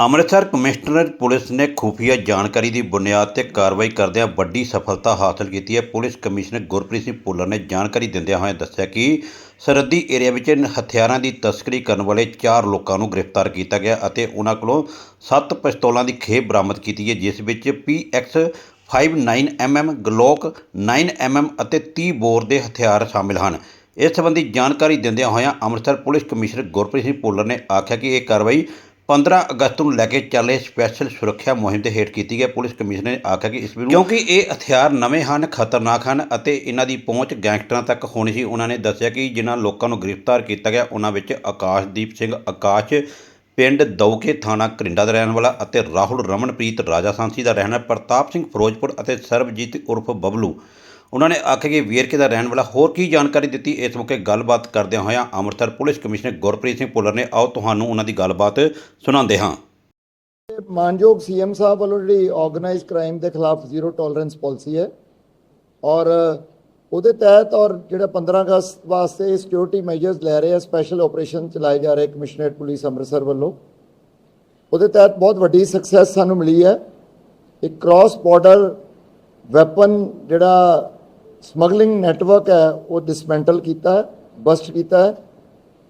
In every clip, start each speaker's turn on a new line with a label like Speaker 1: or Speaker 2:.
Speaker 1: Amritsar commissioner police ਨੇ ਖੁਫੀਆ ਜਾਣਕਾਰੀ ਦੀ ਬੁਨਿਆਦ ਤੇ ਕਾਰਵਾਈ ਕਰਦਿਆਂ ਵੱਡੀ ਸਫਲਤਾ ਹਾਸਲ ਕੀਤੀ ਹੈ। ਪੁਲਿਸ ਕਮਿਸ਼ਨਰ ਗੁਰਪ੍ਰੀਤ ਸਿੰਘ ਭੁੱਲਰ ਨੇ ਜਾਣਕਾਰੀ ਦਿੰਦਿਆਂ ਹੋਇਆਂ ਦੱਸਿਆ ਕਿ ਸਰਹੱਦੀ ਏਰੀਆ ਵਿੱਚ ਹਥਿਆਰਾਂ ਦੀ ਤਸਕਰੀ ਕਰਨ ਵਾਲੇ 4 ਲੋਕਾਂ ਨੂੰ ਗ੍ਰਿਫਤਾਰ ਕੀਤਾ ਗਿਆ ਅਤੇ ਉਹਨਾਂ ਕੋਲੋਂ 7 ਪਿਸਤੌਲਾਂ ਦੀ ਖੇਪ ਬਰਾਮਦ ਕੀਤੀ ਹੈ, ਜਿਸ ਵਿੱਚ PX 59mm ਗਲੋਕ 9mm ਅਤੇ 30 ਬੋਰ ਦੇ ਹਥਿਆਰ ਸ਼ਾਮਿਲ ਹਨ। ਇਸ ਸੰਬੰਧੀ ਜਾਣਕਾਰੀ ਦਿੰਦਿਆਂ ਹੋਇਆਂ ਅੰਮ੍ਰਿਤਸਰ ਪੁਲਿਸ ਕਮਿਸ਼ਨਰ ਗੁਰਪ੍ਰੀਤ ਸਿੰਘ ਭੁੱਲਰ ਨੇ ਆਖਿਆ ਕਿ ਇਹ ਕਾਰਵਾਈ 15 ਅਗਸਤ ਨੂੰ ਲੈ ਕੇ ਚੱਲੇ ਸਪੈਸ਼ਲ ਸੁਰੱਖਿਆ ਮੁਹਿੰਮ ਦੇ ਹੇਠ ਕੀਤੀ ਗਈ। ਪੁਲਿਸ ਕਮਿਸ਼ਨਰ ਨੇ ਆਖਿਆ ਕਿ ਇਸ ਨੂੰ ਕਿਉਂਕਿ ਇਹ ਹਥਿਆਰ ਨਵੇਂ ਹਨ, ਖਤਰਨਾਕ ਹਨ ਅਤੇ ਇਹਨਾਂ ਦੀ ਪਹੁੰਚ ਗੈਂਗਸਟਰਾਂ ਤੱਕ ਹੋਣੀ ਸੀ। ਉਹਨਾਂ ਨੇ ਦੱਸਿਆ ਕਿ ਜਿਨ੍ਹਾਂ ਲੋਕਾਂ ਨੂੰ ਗ੍ਰਿਫਤਾਰ ਕੀਤਾ ਗਿਆ, ਉਹਨਾਂ ਵਿੱਚ ਆਕਾਸ਼ਦੀਪ ਸਿੰਘ, ਆਕਾਸ਼ ਪਿੰਡ ਦੌਕੇ ਥਾਣਾ ਕਰਿੰਡਾ ਦਾ ਰਹਿਣ ਵਾਲਾ ਅਤੇ ਰਾਹੁਲ ਰਮਨਪ੍ਰੀਤ ਰਾਜਾ ਸਾਂਸੀ ਦਾ ਰਹਿਣਾ ਪ੍ਰਤਾਪ ਸਿੰਘ ਫਿਰੋਜ਼ਪੁਰ ਅਤੇ ਸਰਬਜੀਤ ਉਰਫ ਬਬਲੂ ਉਹਨਾਂ ਨੇ ਆਖਿਆ ਕਿ ਵੇਰਕੇ ਦਾ ਰਹਿਣ ਵਾਲਾ ਹੋਰ ਕੀ ਜਾਣਕਾਰੀ ਦਿੱਤੀ? ਇਸ ਮੌਕੇ ਗੱਲਬਾਤ ਕਰਦਿਆਂ ਹੋਇਆਂ ਅੰਮ੍ਰਿਤਸਰ ਪੁਲਿਸ ਕਮਿਸ਼ਨਰ ਗੁਰਪ੍ਰੀਤ ਸਿੰਘ ਭੁੱਲਰ ਨੇ ਆਓ ਤੁਹਾਨੂੰ ਉਹਨਾਂ ਦੀ ਗੱਲਬਾਤ ਸੁਣਾਉਂਦੇ ਹਾਂ।
Speaker 2: ਮਾਨਯੋਗ ਸੀਐਮ ਸਾਹਿਬ ਵੱਲੋਂ ਜਿਹੜੀ ਆਰਗੇਨਾਈਜ਼ਡ ਕ੍ਰਾਈਮ ਦੇ ਖਿਲਾਫ ਜ਼ੀਰੋ ਟੋਲਰੈਂਸ ਪਾਲਿਸੀ ਹੈ ਔਰ ਉਹਦੇ ਤਹਿਤ ਔਰ ਜਿਹੜਾ 15 ਅਗਸਤ ਵਾਸਤੇ ਸਿਕਿਉਰਿਟੀ ਮੈਜਰਸ ਲੈ ਰਹੇ ਆ ਸਪੈਸ਼ਲ ਆਪਰੇਸ਼ਨ ਚਲਾਏ ਜਾ ਰਹੇ ਕਮਿਸ਼ਨਰੇਟ ਪੁਲਿਸ ਅੰਮ੍ਰਿਤਸਰ ਵੱਲੋਂ। ਉਹਦੇ ਤਹਿਤ ਬਹੁਤ ਵੱਡੀ ਸਕਸੈਸ ਸਾਨੂੰ ਮਿਲੀ ਹੈ। ਇੱਕ ਕ੍ਰਾਸ ਬਾਰਡਰ ਵੈਪਨ ਜਿਹੜਾ ਸਮਗਲਿੰਗ ਨੈਟਵਰਕ ਹੈ, ਉਹ ਡਿਸਮੈਂਟਲ ਕੀਤਾ ਬਸਟ ਕੀਤਾ ਹੈ।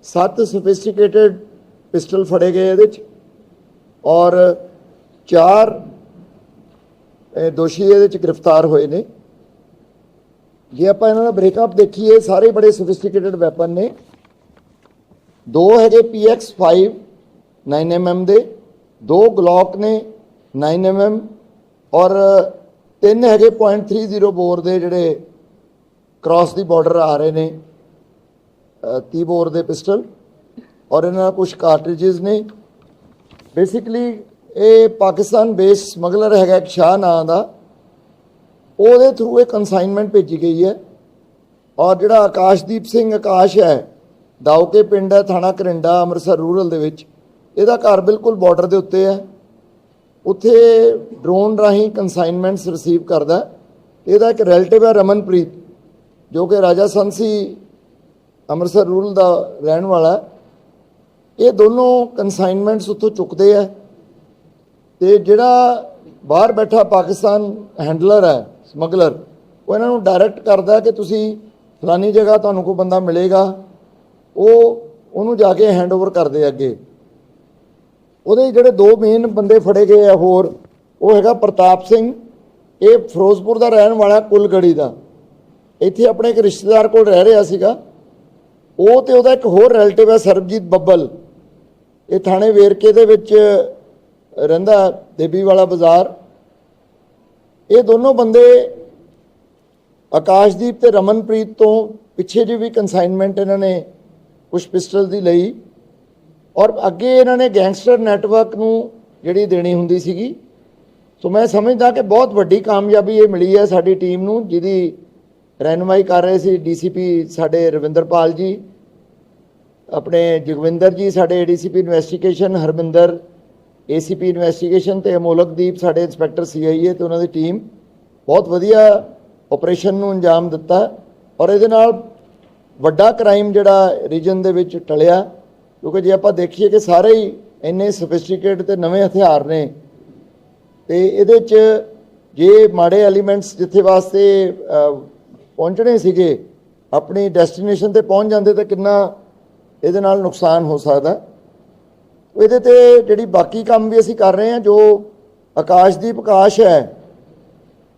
Speaker 2: ਸੱਤ ਸੋਫਿਸਟੀਕੇਟਡ ਪਿਸਟਲ ਫੜੇ ਗਏ ਇਹਦੇ 'ਚ ਔਰ ਚਾਰ ਦੋਸ਼ੀ ਇਹਦੇ ਚ ਗ੍ਰਿਫਤਾਰ ਹੋਏ ਨੇ। ਜੇ ਆਪਾਂ ਇਹਨਾਂ ਦਾ ਬ੍ਰੇਕਅਪ ਦੇਖੀਏ, ਸਾਰੇ ਬੜੇ ਸੋਫਿਸਟੀਕੇਟਡ ਵੈਪਨ ਨੇ। ਦੋ ਹੈਗੇ PX5 9mm ਦੇ, ਦੋ ਗਲੌਕ ਨੇ 9mm ਔਰ ਤਿੰਨ ਹੈਗੇ .30 ਬੋਰ ਦੇ ਜਿਹੜੇ ਕ੍ਰਾਸ ਦੀ ਬਾਰਡਰ ਆ ਰਹੇ ਨੇ 30 ਬੋਰ ਦੇ ਪਿਸਟਲ ਔਰ ਇਹਨਾਂ ਨਾਲ ਕੁਝ ਕਾਰਟ੍ਰਿਜਸ ਨੇ। ਬੇਸਿਕਲੀ ਇਹ ਪਾਕਿਸਤਾਨ ਬੇਸ ਸਮਗਲਰ ਹੈਗਾ ਇੱਕ ਸ਼ਾਹ ਨਾਂ ਦਾ। ਉਹਦੇ ਥਰੂ ਇਹ ਕਨਸਾਈਨਮੈਂਟ ਭੇਜੀ ਗਈ ਹੈ। ਔਰ ਜਿਹੜਾ ਆਕਾਸ਼ਦੀਪ ਸਿੰਘ ਆਕਾਸ਼ ਹੈ ਦਾਉਕੇ ਪਿੰਡ ਹੈ, ਥਾਣਾ ਕਰਿੰਡਾ, ਅੰਮ੍ਰਿਤਸਰ ਰੂਰਲ ਦੇ ਵਿੱਚ, ਇਹਦਾ ਘਰ ਬਿਲਕੁਲ ਬਾਰਡਰ ਦੇ ਉੱਤੇ ਹੈ। ਉੱਥੇ ਡਰੋਨ ਰਾਹੀਂ ਕਨਸਾਈਨਮੈਂਟਸ ਰਿਸੀਵ ਕਰਦਾ ਇਹਦਾ ਇੱਕ ਰਿਲੇਟਿਵ ਹੈ ਰਮਨਪ੍ਰੀਤ। ਜੋ ਕਿ ਰਾਜਾ ਸੰਸੀ ਅੰਮ੍ਰਿਤਸਰ ਰੂਰਲ ਦਾ ਰਹਿਣ ਵਾਲਾ ਇਹ ਦੋਨੋਂ ਕਨਸਾਈਨਮੈਂਟਸ ਉੱਥੋਂ ਚੁੱਕਦੇ ਆ ਤੇ ਜਿਹੜਾ ਬਾਹਰ ਬੈਠਾ ਪਾਕਿਸਤਾਨ ਹੈਂਡਲਰ ਹੈ ਸਮਗਲਰ ਉਹ ਇਹਨਾਂ ਨੂੰ ਡਾਇਰੈਕਟ ਕਰਦਾ ਕਿ ਤੁਸੀਂ ਫਲਾਨੀ ਜਗ੍ਹਾ ਤੁਹਾਨੂੰ ਕੋਈ ਬੰਦਾ ਮਿਲੇਗਾ। ਉਹ ਉਹਨੂੰ ਜਾ ਕੇ ਹੈਂਡਓਵਰ ਕਰਦੇ ਅੱਗੇ। ਉਹਦੇ ਜਿਹੜੇ ਦੋ ਮੇਨ ਬੰਦੇ ਫੜੇ ਗਏ ਆ ਹੋਰ, ਉਹ ਹੈਗਾ ਪ੍ਰਤਾਪ ਸਿੰਘ, ਇਹ ਫਿਰੋਜ਼ਪੁਰ ਦਾ ਰਹਿਣ ਵਾਲਾ ਕੁਲਗੜੀ ਦਾ। ਇੱਥੇ ਆਪਣੇ ਇੱਕ ਰਿਸ਼ਤੇਦਾਰ ਕੋਲ ਰਹਿ ਰਿਹਾ ਸੀਗਾ। ਉਹ ਤੇ ਉਹਦਾ ਇੱਕ ਹੋਰ ਰਿਲੇਟਿਵ ਹੈ ਸਰਬਜੀਤ ਬੱਬਲ। ਇਹ ਥਾਣੇ ਵੇਰਕੇ ਦੇ ਵਿੱਚ ਰਹਿੰਦਾ ਦੇਬੀ ਵਾਲਾ ਬਾਜ਼ਾਰ। ਇਹ ਦੋਨੋਂ ਬੰਦੇ ਆਕਾਸ਼ਦੀਪ ਤੇ ਰਮਨਪ੍ਰੀਤ ਤੋਂ ਪਿੱਛੇ ਜੀ ਵੀ ਕਨਸਾਈਨਮੈਂਟ ਇਹਨਾਂ ਨੇ ਕੁਝ ਪਿਸਟਲ ਦੀ ਲਈ। ਔਰ ਅੱਗੇ ਇਹਨਾਂ ਨੇ ਗੈਂਗਸਟਰ ਨੈਟਵਰਕ ਨੂੰ ਜਿਹੜੀ ਦੇਣੀ ਹੁੰਦੀ ਸੀਗੀ। ਸੋ ਮੈਂ ਸਮਝਦਾ ਕਿ ਬਹੁਤ ਵੱਡੀ ਕਾਮਯਾਬੀ ਇਹ ਮਿਲੀ ਹੈ ਸਾਡੀ ਟੀਮ ਨੂੰ, ਜਿਹਦੀ ਰਹਿਨਮਾਈ ਕਰ ਰਹੇ ਸੀ ਡੀਸੀਪੀ ਸਾਡੇ ਰਵਿੰਦਰਪਾਲ ਜੀ, ਆਪਣੇ ਜਗਵਿੰਦਰ ਜੀ ਸਾਡੇ ADCP investigation, Harminder ACP investigation ਤੇ ਅਮੋਲਕਦੀਪ ਸਾਡੇ ਇੰਸਪੈਕਟਰ ਸੀਆਈਏ ਤੇ ਉਹਨਾਂ ਦੀ ਟੀਮ ਬਹੁਤ ਵਧੀਆ ਆਪਰੇਸ਼ਨ ਨੂੰ ਅੰਜਾਮ ਦਿੱਤਾ ਔਰ ਇਹਦੇ ਨਾਲ ਵੱਡਾ ਕ੍ਰਾਈਮ ਜਿਹੜਾ ਰੀਜਨ ਦੇ ਵਿੱਚ ਟਲਿਆ, ਕਿਉਂਕਿ ਜੇ ਆਪਾਂ ਦੇਖੀਏ ਕਿ ਸਾਰੇ ਹੀ ਇੰਨੇ ਸਫਿਸਟੀਕੇਟ ਤੇ ਨਵੇਂ ਹਥਿਆਰ ਨੇ ਤੇ ਇਹਦੇ ਚ ਜੇ ਮਾੜੇ ਐਲੀਮੈਂਟਸ ਜਿੱਥੇ ਵਾਸਤੇ ਪਹੁੰਚਣੇ ਸੀਗੇ, ਆਪਣੀ ਡੈਸਟੀਨੇਸ਼ਨ ਤੇ ਪਹੁੰਚ ਜਾਂਦੇ ਤਾਂ ਕਿੰਨਾ ਇਹਦੇ ਨਾਲ ਨੁਕਸਾਨ ਹੋ ਸਕਦਾ। ਇਹਦੇ ਤੇ ਜਿਹੜੀ ਬਾਕੀ ਕੰਮ ਵੀ ਅਸੀਂ ਕਰ ਰਹੇ ਹਾਂ, ਜੋ ਆਕਾਸ਼ਦੀਪ ਆਕਾਸ਼ ਹੈ,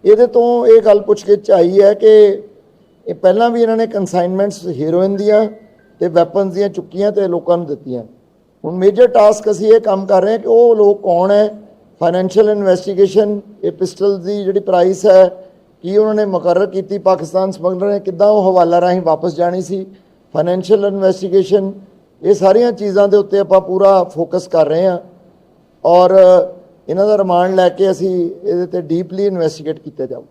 Speaker 2: ਇਹਦੇ ਤੋਂ ਇਹ ਗੱਲ ਪੁੱਛ ਕੇ ਚਾਈ ਹੈ ਕਿ ਇਹ ਪਹਿਲਾਂ ਵੀ ਇਹਨਾਂ ਨੇ ਕਨਸਾਈਨਮੈਂਟਸ ਹੀਰੋਇਨ ਦੀਆਂ ਤੇ ਵੈਪਨਸ ਦੀਆਂ ਚੁੱਕੀਆਂ ਤੇ ਲੋਕਾਂ ਨੂੰ ਦਿੱਤੀਆਂ। ਹੁਣ ਮੇਜਰ ਟਾਸਕ ਅਸੀਂ ਇਹ ਕੰਮ ਕਰ ਰਹੇ ਹਾਂ ਕਿ ਉਹ ਲੋਕ ਕੌਣ ਹੈ? ਫਾਈਨੈਂਸ਼ੀਅਲ ਇਨਵੈਸਟੀਗੇਸ਼ਨ ਇਹ ਪਿਸਟਲ ਦੀ ਜਿਹੜੀ ਪ੍ਰਾਈਸ ਹੈ ਕੀ ਉਹਨਾਂ ਨੇ ਮੁਕਰਰ ਕੀਤੀ ਪਾਕਿਸਤਾਨ ਸਮਗਲਰ ਨੇ, ਕਿੱਦਾਂ ਉਹ ਹਵਾਲਾ ਰਾਹੀਂ ਵਾਪਸ ਜਾਣੀ ਸੀ? ਫਾਈਨੈਂਸ਼ੀਅਲ ਇਨਵੈਸਟੀਗੇਸ਼ਨ ਇਹ ਸਾਰੀਆਂ ਚੀਜ਼ਾਂ ਦੇ ਉੱਤੇ ਆਪਾਂ ਪੂਰਾ ਫੋਕਸ ਕਰ ਰਹੇ ਹਾਂ। ਔਰ ਇਹਨਾਂ ਦਾ ਰਿਮਾਂਡ ਲੈ ਕੇ ਅਸੀਂ ਇਹਦੇ ਤੇ ਡੀਪਲੀ ਇਨਵੈਸਟੀਗੇਟ ਕੀਤਾ ਜਾਊ।